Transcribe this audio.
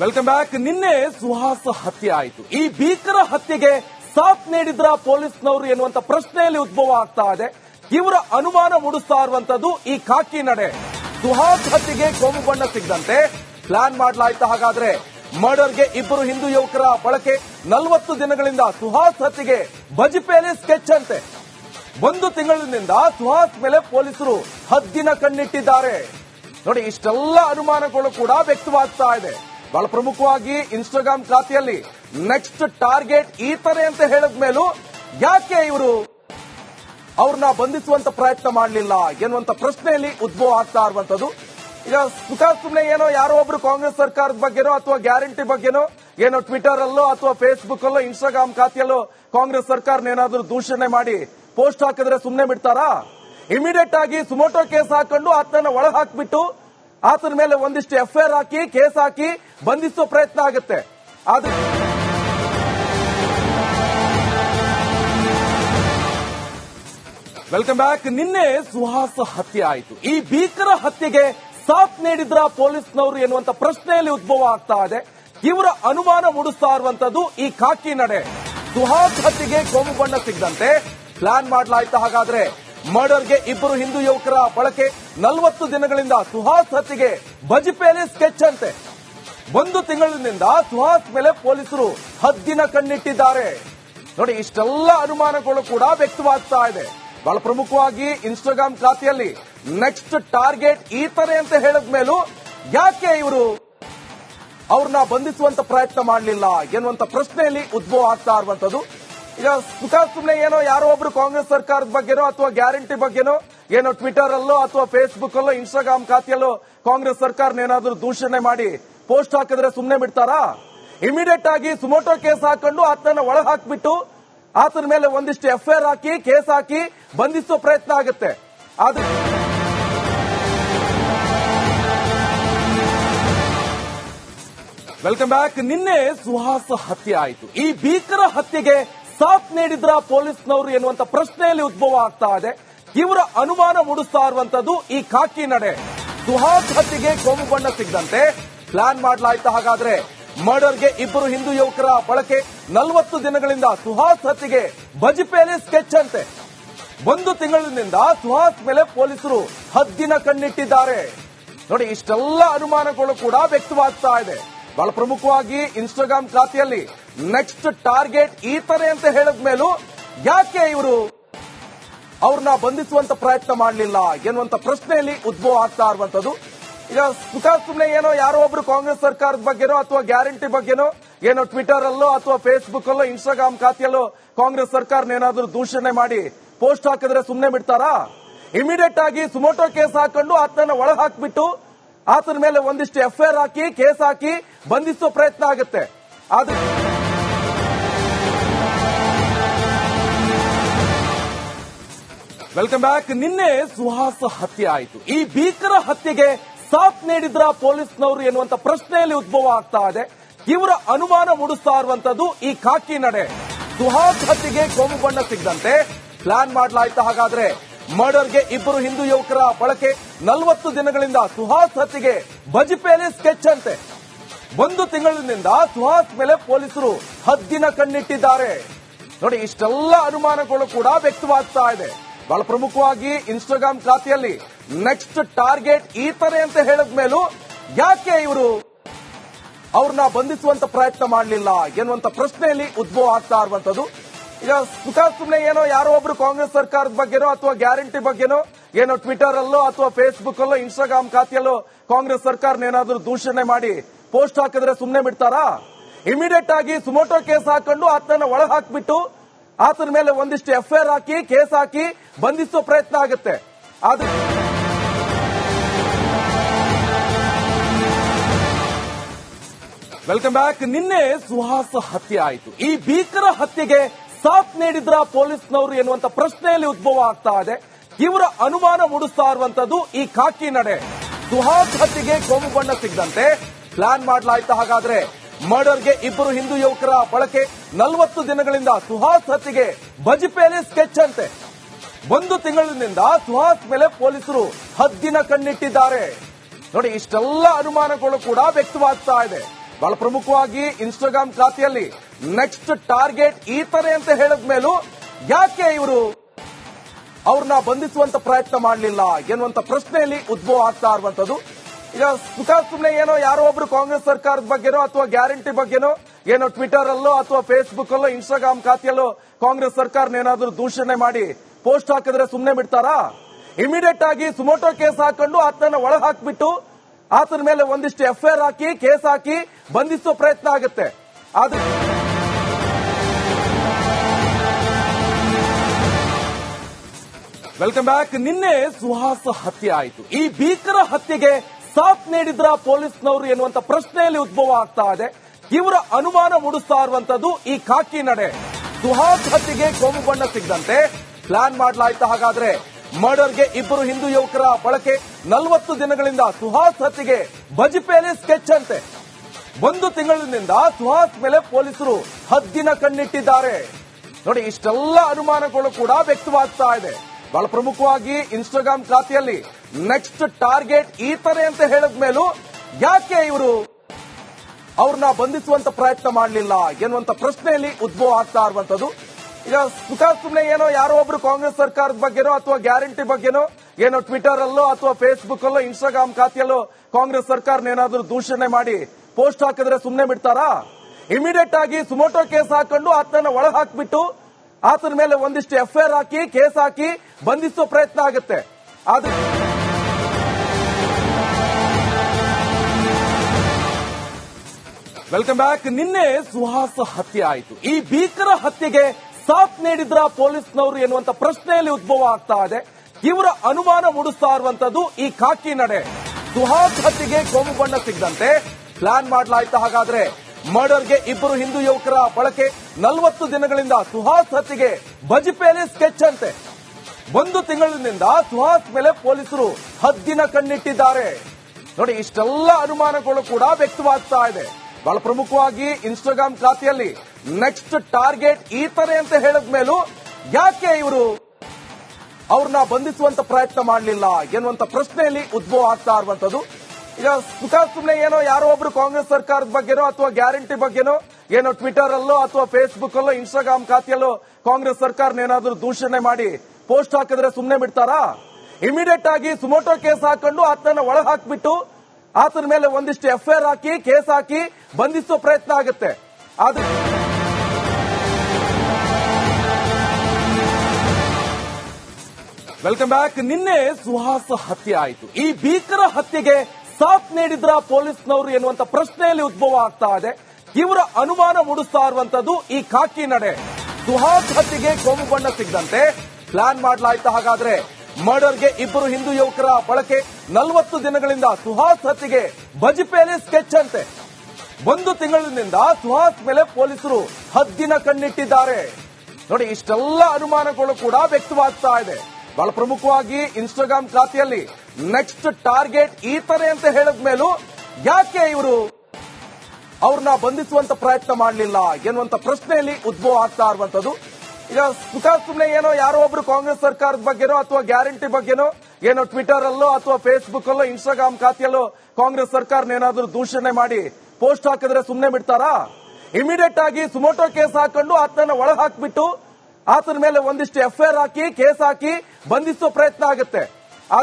Welcome back ನಿನ್ನೆ ಸುಹಾಸ್ ಹತ್ಯೆ ಆಯಿತು. ಈ ಭೀಕರ ಹತ್ಯೆಗೆ ಸಾಥ್ ನೀಡಿದ್ರ ಪೊಲೀಸ್ನವರು ಎನ್ನುವಂತ ಪ್ರಶ್ನೆಯಲ್ಲಿ ಉದ್ಭವ ಆಗ್ತಾ ಇದೆ. ಇವರ ಅನುಮಾನ ಮೂಡಿಸ್ತಾ ಇರುವಂತದ್ದು ಈ ಕಾಕಿ ನಡೆ. ಸುಹಾಸ್ ಹತ್ಯೆಗೆ ಕೋಮು ಬಣ್ಣ ಸಿಗದಂತೆ ಪ್ಲಾನ್ ಮಾಡಲಾಯಿತು. ಹಾಗಾದ್ರೆ ಮರ್ಡರ್ಗೆ ಇಬ್ಬರು ಹಿಂದೂ ಯುವಕರ ಬಳಕೆ ನಲವತ್ತು ದಿನಗಳಿಂದ ಸುಹಾಸ್ ಹತ್ಯೆಗೆ ಬಜಪೇಲಿ ಸ್ಕೆಚ್ ಅಂತೆ. ಒಂದು ತಿಂಗಳಿನಿಂದ ಸುಹಾಸ್ ಮೇಲೆ ಪೊಲೀಸರು ಹದ್ದಿನ ಕಣ್ಣಿಟ್ಟಿದ್ದಾರೆ. ನೋಡಿ, ಇಷ್ಟೆಲ್ಲ ಅನುಮಾನಗಳು ಕೂಡ ವ್ಯಕ್ತವಾಗ್ತಾ ಇದೆ. ಬಹಳ ಪ್ರಮುಖವಾಗಿ ಇನ್ಸ್ಟಾಗ್ರಾಮ್ ಖಾತೆಯಲ್ಲಿ ನೆಕ್ಸ್ಟ್ ಟಾರ್ಗೆಟ್ ಈ ತರ ಅಂತ ಹೇಳಿದ ಮೇಲೂ ಯಾಕೆ ಇವರು ಅವ್ರನ್ನ ಬಂಧಿಸುವಂತ ಪ್ರಯತ್ನ ಮಾಡಲಿಲ್ಲ ಎನ್ನುವಂತ ಪ್ರಶ್ನೆಯಲ್ಲಿ ಉದ್ಭವ ಆಗ್ತಾ ಇರುವಂತದ್ದು. ಈಗ ಸುಖ ಸುಮ್ಮನೆ ಏನೋ ಯಾರೋ ಒಬ್ರು ಕಾಂಗ್ರೆಸ್ ಸರ್ಕಾರದ ಬಗ್ಗೆನೋ ಅಥವಾ ಗ್ಯಾರಂಟಿ ಬಗ್ಗೆನೋ ಏನೋ ಟ್ವಿಟರ್ ಅಲ್ಲೋ ಅಥವಾ ಫೇಸ್ಬುಕ್ ಅಲ್ಲೋ ಇನ್ಸ್ಟಾಗ್ರಾಮ್ ಖಾತೆಯಲ್ಲೋ ಕಾಂಗ್ರೆಸ್ ಸರ್ಕಾರನ ಏನಾದ್ರೂ ದೂಷಣೆ ಮಾಡಿ ಪೋಸ್ಟ್ ಹಾಕಿದ್ರೆ ಸುಮ್ಮನೆ ಬಿಡ್ತಾರಾ? ಇಮಿಡಿಯೇಟ್ ಆಗಿ ಸುಮೋಟೋ ಕೇಸ್ ಹಾಕೊಂಡು ಆತನ ಒಳಗೆ ಹಾಕ್ಬಿಟ್ಟು ಆತನ ಮೇಲೆ ಒಂದಿಷ್ಟು ಎಫ್ಐಆರ್ ಹಾಕಿ, ಕೇಸ್ ಹಾಕಿ ಬಂಧಿಸೋ ಪ್ರಯತ್ನ ಆಗುತ್ತೆ. ಆದ್ರೆ ವೆಲ್ಕಮ್ ಬ್ಯಾಕ್ ನಿನ್ನೆ ಸುಹಾಸ ಹತ್ಯೆ ಆಯಿತು. ಈ ಭೀಕರ ಹತ್ಯೆಗೆ ಸಾಥ್ ನೀಡಿದ್ರ ಪೊಲೀಸ್ನವರು ಎನ್ನುವಂತ ಪ್ರಶ್ನೆಯಲ್ಲಿ ಉದ್ಭವ ಆಗ್ತಾ ಇದೆ. ಇವರ ಅನುಮಾನ ಮೂಡಿಸ್ತಾ ಇರುವಂತದ್ದು ಈ ಖಾಕಿ ನಡೆ. ಸುಹಾಸ್ ಹತ್ಯೆಗೆ ಕೋಮು ಬಣ್ಣ ಸಿಗದಂತೆ. ಪ್ಲಾನ್ ಮಾಡಲಾಯ್ತು ಹಾಗಾದ್ರೆ? ಮರ್ಡರ್ಗೆ ಇಬ್ಬರು ಹಿಂದೂ ಯುವಕರ ಬಳಕೆ ನಲವತ್ತು ದಿನಗಳಿಂದ ಸುಹಾಸ್ ಹತ್ಯೆಗೆ ಬಜಪೇಲಿ ಸ್ಕೆಚ್ ಅಂತೆ ಒಂದು ತಿಂಗಳಿನಿಂದ ಸುಹಾಸ್ ಮೇಲೆ ಪೊಲೀಸರು ಹದ್ದಿನ ಕಣ್ಣಿಟ್ಟಿದ್ದಾರೆ. ನೋಡಿ, ಇಷ್ಟೆಲ್ಲ ಅನುಮಾನಗಳು ಕೂಡ ವ್ಯಕ್ತವಾಗ್ತಾ ಇದೆ. ಬಹಳ ಪ್ರಮುಖವಾಗಿ ಇನ್ಸ್ಟಾಗ್ರಾಮ್ ಖಾತೆಯಲ್ಲಿ ನೆಕ್ಸ್ಟ್ ಟಾರ್ಗೆಟ್ ಈ ತರ ಅಂತ ಹೇಳಿದ ಮೇಲೂ ಯಾಕೆ ಇವರು ಅವ್ರನ್ನ ಬಂಧಿಸುವಂತ ಪ್ರಯತ್ನ ಮಾಡಲಿಲ್ಲ ಎನ್ನುವಂತ ಪ್ರಶ್ನೆಯಲ್ಲಿ ಉದ್ಭವ ಆಗ್ತಾ ಇರುವಂತದ್ದು. ಈಗ ಸುಖ ಸುಮ್ನೆ ಏನೋ ಯಾರೋ ಒಬ್ರು ಕಾಂಗ್ರೆಸ್ ಸರ್ಕಾರದ ಬಗ್ಗೆನೋ ಅಥವಾ ಗ್ಯಾರಂಟಿ ಬಗ್ಗೆನೋ ಏನೋ ಟ್ವಿಟರ್ ಅಲ್ಲೋ ಅಥವಾ ಫೇಸ್ಬುಕ್ ಅಲ್ಲೋ ಇನ್ಸ್ಟಾಗ್ರಾಮ್ ಖಾತೆಯಲ್ಲೋ ಕಾಂಗ್ರೆಸ್ ಸರ್ಕಾರನ ಏನಾದ್ರೂ ದೂಷಣೆ ಮಾಡಿ ಪೋಸ್ಟ್ ಹಾಕಿದ್ರೆ ಸುಮ್ನೆ ಬಿಡ್ತಾರಾ? ಇಮಿಡಿಯೇಟ್ ಆಗಿ ಸುಮೋಟೋ ಕೇಸ್ ಹಾಕೊಂಡು ಆತನ ಒಳಗೆ ಹಾಕ್ಬಿಟ್ಟು ಆತನ ಮೇಲೆ ಒಂದಿಷ್ಟು ಎಫ್ಐಆರ್ ಹಾಕಿ, ಕೇಸ್ ಹಾಕಿ ಬಂಧಿಸೋ ಪ್ರಯತ್ನ ಆಗುತ್ತೆ. ಆದ್ರೆ ವೆಲ್ಕಮ್ ಬ್ಯಾಕ್ ನಿನ್ನೆ ಸುಹಾಸ ಹತ್ಯೆ ಆಯಿತು. ಈ ಭೀಕರ ಹತ್ಯೆಗೆ ಸಾಥ್ ನೀಡಿದ್ರ ಪೊಲೀಸ್ನವರು ಎನ್ನುವಂತ ಪ್ರಶ್ನೆಯಲ್ಲಿ ಉದ್ಭವ ಆಗ್ತಾ ಇದೆ. ಇವರ ಅನುಮಾನ ಮೂಡಿಸ್ತಾ ಇರುವಂತದ್ದು ಈ ಖಾಕಿ ನಡೆ. ಸುಹಾಸ್ ಹತ್ಯೆಗೆ ಕೋಮು ಬಣ್ಣ ಸಿಗದಂತೆ ಪ್ಲಾನ್ ಮಾಡಲಾಯ್ತು ಹಾಗಾದ್ರೆ ಮರ್ಡರ್ಗೆ ಇಬ್ಬರು ಹಿಂದೂ ಯುವಕರ ಬಳಕೆ ನಲವತ್ತು ದಿನಗಳಿಂದ ಸುಹಾಸ್ ಹತ್ಯೆಗೆ ಬಜಪೇಲಿ ಸ್ಕೆಚ್ ಅಂತೆ. ಒಂದು ತಿಂಗಳಿನಿಂದ ಸುಹಾಸ್ ಮೇಲೆ ಪೊಲೀಸರು ಹದ್ದಿನ ಕಣ್ಣಿಟ್ಟಿದ್ದಾರೆ. ನೋಡಿ, ಇಷ್ಟೆಲ್ಲ ಅನುಮಾನಗಳು ಕೂಡ ವ್ಯಕ್ತವಾಗ್ತಾ ಇದೆ. ಬಹಳ ಪ್ರಮುಖವಾಗಿ ಇನ್ಸ್ಟಾಗ್ರಾಮ್ ಖಾತೆಯಲ್ಲಿ ನೆಕ್ಸ್ಟ್ ಟಾರ್ಗೆಟ್ ಈ ತರ ಅಂತ ಹೇಳಿದ ಮೇಲೂ ಯಾಕೆ ಇವರು ಅವ್ರನ್ನ ಬಂಧಿಸುವಂತ ಪ್ರಯತ್ನ ಮಾಡಲಿಲ್ಲ ಎನ್ನುವಂತ ಪ್ರಶ್ನೆಯಲ್ಲಿ ಉದ್ಭವ ಆಗ್ತಾ ಇರುವಂತದ್ದು ಈಗ ಸುಖ ಸುಮ್ನೆ ಏನೋ ಯಾರೋ ಒಬ್ರು ಕಾಂಗ್ರೆಸ್ ಸರ್ಕಾರದ ಬಗ್ಗೆನೋ ಅಥವಾ ಗ್ಯಾರಂಟಿ ಬಗ್ಗೆನೋ ಏನೋ ಟ್ವಿಟರ್ ಅಲ್ಲೋ ಅಥವಾ ಫೇಸ್ಬುಕ್ ಅಲ್ಲೋ ಇನ್ಸ್ಟಾಗ್ರಾಮ್ ಖಾತೆಯಲ್ಲೋ ಕಾಂಗ್ರೆಸ್ ಸರ್ಕಾರನ ಏನಾದರೂ ದೂಷಣೆ ಮಾಡಿ ಪೋಸ್ಟ್ ಹಾಕಿದ್ರೆ ಸುಮ್ನೆ ಬಿಡ್ತಾರಾ? ಇಮಿಡಿಯೇಟ್ ಆಗಿ ಸುಮೋಟೋ ಕೇಸ್ ಹಾಕೊಂಡು ಆತನ ಒಳಗೆ ಹಾಕ್ಬಿಟ್ಟು ಆತನ ಮೇಲೆ ಒಂದಿಷ್ಟು ಎಫ್ಐಆರ್ ಹಾಕಿ, ಕೇಸ್ ಹಾಕಿ ಬಂಧಿಸೋ ಪ್ರಯತ್ನ ಆಗುತ್ತೆ. ಆದ್ರೆ ವೆಲ್ಕಮ್ ಬ್ಯಾಕ್ ನಿನ್ನೆ ಸುಹಾಸ ಹತ್ಯೆ ಆಯಿತು. ಈ ಭೀಕರ ಹತ್ಯೆಗೆ ಸಾಥ್ ನೀಡಿದ್ರ ಪೊಲೀಸ್ನವರು ಎನ್ನುವಂತ ಪ್ರಶ್ನೆಯಲ್ಲಿ ಉದ್ಭವ ಆಗ್ತಾ ಇದೆ. ಇವರ ಅನುಮಾನ ಮೂಡಿಸ್ತಾ ಇರುವಂತದ್ದು ಈ ಖಾಕಿ ನಡೆ. ಸುಹಾಸ್ ಹತ್ಯೆಗೆ ಕೋಮು ಬಣ್ಣ ಸಿಗದಂತೆ ಪ್ಲಾನ್ ಮಾಡಲಾಯ್ತು ಹಾಗಾದ್ರೆ ಮರ್ಡರ್ಗೆ ಇಬ್ಬರು ಹಿಂದೂ ಯುವಕರ ಬಳಕೆ ನಲವತ್ತು ದಿನಗಳಿಂದ ಸುಹಾಸ್ ಹತ್ಯೆಗೆ ಬಜಪೇಲಿ ಸ್ಕೆಚ್ ಅಂತೆ. ಒಂದು ತಿಂಗಳಿನಿಂದ ಸುಹಾಸ್ ಮೇಲೆ ಪೊಲೀಸರು ಹದ್ದಿನ ಕಣ್ಣಿಟ್ಟಿದ್ದಾರೆ. ನೋಡಿ, ಇಷ್ಟೆಲ್ಲ ಅನುಮಾನಗಳು ಕೂಡ ವ್ಯಕ್ತವಾಗ್ತಾ ಇದೆ. ಬಹಳ ಪ್ರಮುಖವಾಗಿ ಇನ್ಸ್ಟಾಗ್ರಾಮ್ ಖಾತೆಯಲ್ಲಿ ನೆಕ್ಸ್ಟ್ ಟಾರ್ಗೆಟ್ ಈ ತರ ಅಂತ ಹೇಳಿದ ಮೇಲೂ ಯಾಕೆ ಇವರು ಅವ್ರನ್ನ ಬಂಧಿಸುವಂತ ಪ್ರಯತ್ನ ಮಾಡಲಿಲ್ಲ ಎನ್ನುವಂತ ಪ್ರಶ್ನೆಯಲ್ಲಿ ಉದ್ಭವ ಆಗ್ತಾ ಇರುವಂತದ್ದು ಈಗ ಸುಖ ಸುಮ್ನೆ ಏನೋ ಯಾರೋ ಒಬ್ರು ಕಾಂಗ್ರೆಸ್ ಸರ್ಕಾರದ ಬಗ್ಗೆನೋ ಅಥವಾ ಗ್ಯಾರಂಟಿ ಬಗ್ಗೆನೋ ಏನೋ ಟ್ವಿಟರ್ ಅಲ್ಲೋ ಅಥವಾ ಫೇಸ್ಬುಕ್ ಅಲ್ಲೋ ಇನ್ಸ್ಟಾಗ್ರಾಮ್ ಖಾತೆಯಲ್ಲೋ ಕಾಂಗ್ರೆಸ್ ಸರ್ಕಾರನ ಏನಾದರೂ ದೂಷಣೆ ಮಾಡಿ ಪೋಸ್ಟ್ ಹಾಕಿದ್ರೆ ಸುಮ್ಮನೆ ಬಿಡ್ತಾರಾ? ಇಮಿಡಿಯೇಟ್ ಆಗಿ ಸುಮೋಟೋ ಕೇಸ್ ಹಾಕೊಂಡು ಆತನ ಒಳಗೆ ಹಾಕ್ಬಿಟ್ಟು ಆತನ ಮೇಲೆ ಒಂದಿಷ್ಟು ಎಫ್ಐಆರ್ ಹಾಕಿ, ಕೇಸ್ ಹಾಕಿ ಬಂಧಿಸೋ ಪ್ರಯತ್ನ ಆಗುತ್ತೆ. ಆದ್ರೆ ವೆಲ್ಕಮ್ ಬ್ಯಾಕ್ ನಿನ್ನೆ ಸುಹಾಸ ಹತ್ಯೆ ಆಯಿತು. ಈ ಭೀಕರ ಹತ್ಯೆಗೆ ಸಾಥ್ ನೀಡಿದ್ರ ಪೊಲೀಸ್ನವರು ಎನ್ನುವಂತ ಪ್ರಶ್ನೆಯಲ್ಲಿ ಉದ್ಭವ ಆಗ್ತಾ ಇದೆ. ಇವರ ಅನುಮಾನ ಮೂಡಿಸ್ತಾ ಇರುವಂತದ್ದು ಈ ಖಾಕಿ ನಡೆ. ಸುಹಾಸ್ ಹತ್ಯೆಗೆ ಕೋಮು ಬಣ್ಣ ಸಿಗದಂತೆ ಪ್ಲಾನ್ ಮಾಡಲಾಯಿತು ಹಾಗಾದ್ರೆ? ಮರ್ಡರ್ಗೆ ಇಬ್ಬರು ಹಿಂದೂ ಯುವಕರ ಬಳಕೆ ನಲವತ್ತು ದಿನಗಳಿಂದ ಸುಹಾಸ್ ಹತ್ತಿಗೆ ಬಜಪೇಲಿ ಸ್ಕೆಚ್ ಅಂತೆ ಒಂದು ತಿಂಗಳಿನಿಂದ ಸುಹಾಸ್ ಮೇಲೆ ಪೊಲೀಸರು ಹದ್ದಿನ ಕಣ್ಣಿಟ್ಟಿದ್ದಾರೆ. ನೋಡಿ, ಇಷ್ಟೆಲ್ಲ ಅನುಮಾನಗಳು ಕೂಡ ವ್ಯಕ್ತವಾಗ್ತಾ ಇದೆ. ಬಹಳ ಪ್ರಮುಖವಾಗಿ ಇನ್ಸ್ಟಾಗ್ರಾಮ್ ಖಾತೆಯಲ್ಲಿ ನೆಕ್ಸ್ಟ್ ಟಾರ್ಗೆಟ್ ಈ ಈತನೇ ಅಂತ ಹೇಳಿದ ಮೇಲೂ ಯಾಕೆ ಇವರು ಅವ್ರನ್ನ ಬಂಧಿಸುವಂತ ಪ್ರಯತ್ನ ಮಾಡಲಿಲ್ಲ ಎನ್ನುವಂತ ಪ್ರಶ್ನೆಯಲ್ಲಿ ಉದ್ಭವ ಆಗ್ತಾ ಇರುವಂತದ್ದು ಈಗ ಸುಖ ಸುಮ್ನೆ ಏನೋ ಯಾರೋ ಒಬ್ರು ಕಾಂಗ್ರೆಸ್ ಸರ್ಕಾರದ ಬಗ್ಗೆನೋ ಅಥವಾ ಗ್ಯಾರಂಟಿ ಬಗ್ಗೆನೋ ಏನೋ ಟ್ವಿಟರ್ ಅಲ್ಲೋ ಅಥವಾ ಫೇಸ್ಬುಕ್ ಅಲ್ಲೋ ಇನ್ಸ್ಟಾಗ್ರಾಮ್ ಖಾತೆಯಲ್ಲೋ ಕಾಂಗ್ರೆಸ್ ಸರ್ಕಾರನ ಏನಾದ್ರೂ ದೂಷಣೆ ಮಾಡಿ ಪೋಸ್ಟ್ ಹಾಕಿದ್ರೆ ಸುಮ್ನೆ ಬಿಡ್ತಾರಾ? ಇಮಿಡಿಯೇಟ್ ಆಗಿ ಸುಮೋಟೋ ಕೇಸ್ ಹಾಕೊಂಡು ಆತನ ಒಳ ಹಾಕ್ಬಿಟ್ಟು ಆತನ ಮೇಲೆ ಒಂದಿಷ್ಟು ಎಫ್ಐಆರ್ ಹಾಕಿ ಕೇಸ್ ಹಾಕಿ ಬಂಧಿಸೋ ಪ್ರಯತ್ನ ಆಗುತ್ತೆ. ಆದ್ರೆ ವೆಲ್ಕಮ್ ಬ್ಯಾಕ್ ನಿನ್ನೆ ಸುಹಾಸ ಹತ್ಯೆ ಆಯಿತು. ಈ ಭೀಕರ ಹತ್ಯೆಗೆ ಸಾಥ್ ನೀಡಿದ್ರ ಪೊಲೀಸ್ನವರು ಎನ್ನುವಂತ ಪ್ರಶ್ನೆಯಲ್ಲಿ ಉದ್ಭವ ಆಗ್ತಾ ಇದೆ. ಇವರ ಅನುಮಾನ ಮೂಡಿಸ್ತಾ ಇರುವಂತದ್ದು ಈ ಖಾಕಿ ನಡೆ. ಸುಹಾಸ್ ಹತ್ಯೆಗೆ ಕೋಮು ಬಣ್ಣ ಸಿಗದಂತೆ ಪ್ಲಾನ್ ಮಾಡಲಾಯ್ತು. ಹಾಗಾದ್ರೆ ಮರ್ಡರ್ಗೆ ಇಬ್ಬರು ಹಿಂದೂ ಯುವಕರ ಬಳಕೆ ನಲವತ್ತು ದಿನಗಳಿಂದ ಸುಹಾಸ್ ಹತ್ಯೆಗೆ ಬಜಿಪೇಲಿ ಸ್ಕೆಚ್ ಅಂತೆ. ಒಂದು ತಿಂಗಳಿನಿಂದ ಸುಹಾಸ್ ಮೇಲೆ ಪೊಲೀಸರು ಹದ್ದಿನ ಕಣ್ಣಿಟ್ಟಿದ್ದಾರೆ. ನೋಡಿ, ಇಷ್ಟೆಲ್ಲ ಅನುಮಾನಗಳು ಕೂಡ ವ್ಯಕ್ತವಾಗ್ತಾ ಇದೆ. ಬಹಳ ಪ್ರಮುಖವಾಗಿ ಇನ್ಸ್ಟಾಗ್ರಾಮ್ ಖಾತೆಯಲ್ಲಿ ನೆಕ್ಸ್ಟ್ ಟಾರ್ಗೆಟ್ ಈ ತರ ಅಂತ ಹೇಳಿದ ಮೇಲೂ ಯಾಕೆ ಇವರು ಅವ್ರನ್ನ ಬಂಧಿಸುವಂತ ಪ್ರಯತ್ನ ಮಾಡಲಿಲ್ಲ ಎನ್ನುವಂತ ಪ್ರಶ್ನೆಯಲ್ಲಿ ಉದ್ಭವ ಆಗ್ತಾ ಇರುವಂತದ್ದು. ಈಗ ಸುಖ ಸುಮ್ಮನೆ ಏನೋ ಯಾರೋ ಒಬ್ರು ಕಾಂಗ್ರೆಸ್ ಸರ್ಕಾರದ ಬಗ್ಗೆನೋ ಅಥವಾ ಗ್ಯಾರಂಟಿ ಬಗ್ಗೆನೋ ಏನೋ ಟ್ವಿಟರ್ ಅಲ್ಲೋ ಅಥವಾ ಫೇಸ್ಬುಕ್ ಅಲ್ಲೋ ಇನ್ಸ್ಟಾಗ್ರಾಮ್ ಖಾತೆಯಲ್ಲೋ ಕಾಂಗ್ರೆಸ್ ಸರ್ಕಾರನ ಏನಾದ್ರೂ ದೂಷಣೆ ಮಾಡಿ ಪೋಸ್ಟ್ ಹಾಕಿದ್ರೆ ಸುಮ್ಮನೆ ಬಿಡ್ತಾರಾ? ಇಮಿಡಿಯೇಟ್ ಆಗಿ ಸುಮೋಟೋ ಕೇಸ್ ಹಾಕೊಂಡು ಆತನ ಒಳ ಹಾಕ್ಬಿಟ್ಟು ಆತನ ಮೇಲೆ ಒಂದಿಷ್ಟು ಎಫ್ಐಆರ್ ಹಾಕಿ, ಕೇಸ್ ಹಾಕಿ ಬಂಧಿಸೋ ಪ್ರಯತ್ನ ಆಗುತ್ತೆ. ಆದ್ರೆ ವೆಲ್ಕಮ್ ಬ್ಯಾಕ್ ನಿನ್ನೆ ಸುಹಾಸ ಹತ್ಯೆ ಆಯಿತು. ಈ ಭೀಕರ ಹತ್ಯೆಗೆ ಸಾಥ್ ನೀಡಿದ್ರ ಪೊಲೀಸ್ನವರು ಎನ್ನುವಂತ ಪ್ರಶ್ನೆಯಲ್ಲಿ ಉದ್ಭವ ಆಗ್ತಾ ಇದೆ. ಇವರ ಅನುಮಾನ ಮೂಡಿಸ್ತಾ ಇರುವಂತದ್ದು ಈ ಕಾಕಿ ನಡೆ. ಸುಹಾಸ್ ಹತ್ಯೆಗೆ ಕೋಮು ಬಣ್ಣ ಸಿಗದಂತೆ ಪ್ಲಾನ್ ಮಾಡಲಾಯ್ತು. ಹಾಗಾದ್ರೆ ಮರ್ಡರ್ಗೆ ಇಬ್ಬರು ಹಿಂದೂ ಯುವಕರ ಬಳಕೆ ನಲವತ್ತು ದಿನಗಳಿಂದ ಸುಹಾಸ್ ಹತ್ಯೆಗೆ ಬಜಪೇಲಿ ಸ್ಕೆಚ್ ಅಂತೆ. ಒಂದು ತಿಂಗಳಿನಿಂದ ಸುಹಾಸ್ ಮೇಲೆ ಪೊಲೀಸರು ಹದ್ದಿನ ಕಣ್ಣಿಟ್ಟಿದ್ದಾರೆ. ನೋಡಿ, ಇಷ್ಟೆಲ್ಲ ಅನುಮಾನಗಳು ಕೂಡ ವ್ಯಕ್ತವಾಗ್ತಾ ಇದೆ. ಬಹಳ ಪ್ರಮುಖವಾಗಿ ಇನ್ಸ್ಟಾಗ್ರಾಮ್ ಖಾತೆಯಲ್ಲಿ ನೆಕ್ಸ್ಟ್ ಟಾರ್ಗೆಟ್ ಈತನೇ ಅಂತ ಹೇಳಿದ ಮೇಲೂ ಯಾಕೆ ಇವರು ಅವ್ರನ್ನ ಬಂಧಿಸುವಂತ ಪ್ರಯತ್ನ ಮಾಡಲಿಲ್ಲ ಎನ್ನುವಂತ ಪ್ರಶ್ನೆಯಲ್ಲಿ ಉದ್ಭವ ಆಗ್ತಾ ಇರುವಂತದ್ದು. ಈಗ ಸುಖ ಸುಮ್ನೆ ಏನೋ ಯಾರೋ ಒಬ್ರು ಕಾಂಗ್ರೆಸ್ ಸರ್ಕಾರದ ಬಗ್ಗೆನೋ ಅಥವಾ ಗ್ಯಾರಂಟಿ ಬಗ್ಗೆನೋ ಏನೋ ಟ್ವಿಟರ್ ಅಲ್ಲೋ ಅಥವಾ ಫೇಸ್ಬುಕ್ ಅಲ್ಲೋ ಇನ್ಸ್ಟಾಗ್ರಾಮ್ ಖಾತೆಯಲ್ಲೋ ಕಾಂಗ್ರೆಸ್ ಸರ್ಕಾರನ ಏನಾದರೂ ದೂಷಣೆ ಮಾಡಿ ಪೋಸ್ಟ್ ಹಾಕಿದ್ರೆ ಸುಮ್ಮನೆ ಬಿಡ್ತಾರಾ? ಇಮಿಡಿಯೇಟ್ ಆಗಿ ಸುಮೋಟೋ ಕೇಸ್ ಹಾಕೊಂಡು ಆತನ ಒಳಗೆ ಹಾಕ್ಬಿಟ್ಟು ಆತನ ಮೇಲೆ ಒಂದಿಷ್ಟು ಎಫ್ಐಆರ್ ಹಾಕಿ, ಕೇಸ್ ಹಾಕಿ ಬಂಧಿಸೋ ಪ್ರಯತ್ನ ಆಗುತ್ತೆ. ಆದ್ರೆ ವೆಲ್ಕಮ್ ಬ್ಯಾಕ್ ನಿನ್ನೆ ಸುಹಾಸ ಹತ್ಯೆ ಆಯಿತು. ಈ ಭೀಕರ ಹತ್ಯೆಗೆ ಸಾಥ್ ನೀಡಿದ್ರ ಪೊಲೀಸ್ನವರು ಎನ್ನುವಂತ ಪ್ರಶ್ನೆಯಲ್ಲಿ ಉದ್ಭವ ಆಗ್ತಾ ಇದೆ. ಇವರ ಅನುಮಾನ ಮೂಡಿಸ್ತಾ ಇರುವಂತದ್ದು ಈ ಖಾಕಿ ನಡೆ. ಸುಹಾಸ್ ಹತ್ಯೆಗೆ ಕೋಮು ಬಣ್ಣ ಸಿಗದಂತೆ ಪ್ಲಾನ್ ಮಾಡಲಾಯಿತು. ಹಾಗಾದ್ರೆ ಮರ್ಡರ್ಗೆ ಇಬ್ಬರು ಹಿಂದೂ ಯುವಕರ ಬಳಕೆ ನಲವತ್ತು ದಿನಗಳಿಂದ ಸುಹಾಸ್ ಹತ್ಯೆಗೆ ಬಜಪೇಲಿ ಸ್ಕೆಚ್ ಅಂತೆ. ಒಂದು ತಿಂಗಳಿನಿಂದ ಸುಹಾಸ್ ಮೇಲೆ ಪೊಲೀಸರು ಹದ್ದಿನ ಕಣ್ಣಿಟ್ಟಿದ್ದಾರೆ. ನೋಡಿ, ಇಷ್ಟೆಲ್ಲ ಅನುಮಾನಗಳು ಕೂಡ ವ್ಯಕ್ತವಾಗ್ತಾ ಇದೆ. ಬಹಳ ಪ್ರಮುಖವಾಗಿ ಇನ್ಸ್ಟಾಗ್ರಾಮ್ ಖಾತೆಯಲ್ಲಿ ನೆಕ್ಸ್ಟ್ ಟಾರ್ಗೆಟ್ ಈ ತರ ಅಂತ ಹೇಳಿದ ಮೇಲೂ ಯಾಕೆ ಇವರು ಅವ್ರನ್ನ ಬಂಧಿಸುವಂತ ಪ್ರಯತ್ನ ಮಾಡಲಿಲ್ಲ ಎನ್ನುವಂತ ಪ್ರಶ್ನೆಯಲ್ಲಿ ಉದ್ಭವ ಆಗ್ತಾ ಇರುವಂತದ್ದು. ಈಗ ಸುಖ ಸುಮ್ನೆ ಏನೋ ಯಾರೋ ಒಬ್ರು ಕಾಂಗ್ರೆಸ್ ಸರ್ಕಾರದ ಬಗ್ಗೆನೋ ಅಥವಾ ಗ್ಯಾರಂಟಿ ಬಗ್ಗೆನೋ ಏನೋ ಟ್ವಿಟರ್ ಅಲ್ಲೋ ಅಥವಾ ಫೇಸ್ಬುಕ್ ಅಲ್ಲೋ ಇನ್ಸ್ಟಾಗ್ರಾಮ್ ಖಾತೆಯಲ್ಲೋ ಕಾಂಗ್ರೆಸ್ ಸರ್ಕಾರನ ಏನಾದ್ರೂ ದೂಷಣೆ ಮಾಡಿ ಪೋಸ್ಟ್ ಹಾಕಿದ್ರೆ ಸುಮ್ನೆ ಬಿಡ್ತಾರಾ? ಇಮಿಡಿಯೇಟ್ ಆಗಿ ಸುಮೋಟೋ ಕೇಸ್ ಹಾಕೊಂಡು ಆತನ ಒಳಗೆ ಹಾಕ್ಬಿಟ್ಟು ಆತನ ಮೇಲೆ ಒಂದಿಷ್ಟು ಎಫ್ಐಆರ್ ಹಾಕಿ, ಕೇಸ್ ಹಾಕಿ ಬಂಧಿಸೋ ಪ್ರಯತ್ನ ಆಗುತ್ತೆ.